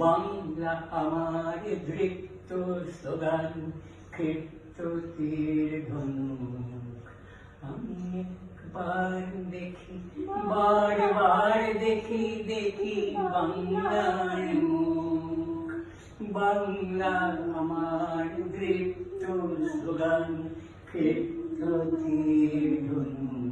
বাংলা আমার দৃপ্ত স্লোগান, ক্ষিপ্ত তীর আমি একবার দেখি, বারবার দেখি দেখি বাংলার মুখ। বাংলা আমার দৃপ্ত স্লোগান, ক্ষিপ্ত তীর ধনুক।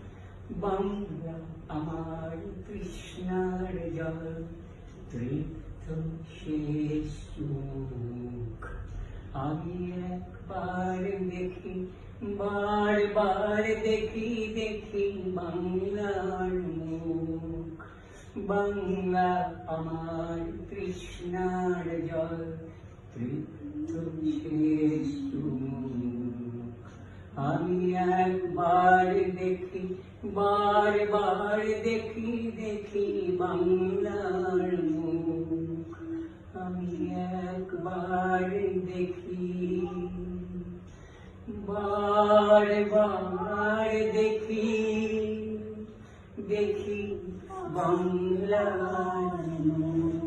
বাংলা আমার কৃষ্ণার জল, তৃপ্ত শেষ সুখ আমি একবার দেখি বারবার দেখি দেখি বাংলার মুখ বাংলা আমার কৃষ্ণার জল তৃপ্ত শেষ সুখ আমি একবার দেখি বারবার দেখি দেখি বাংলার মুখ আমি একবার দেখি বারবার দেখি দেখি বাংলার মুখ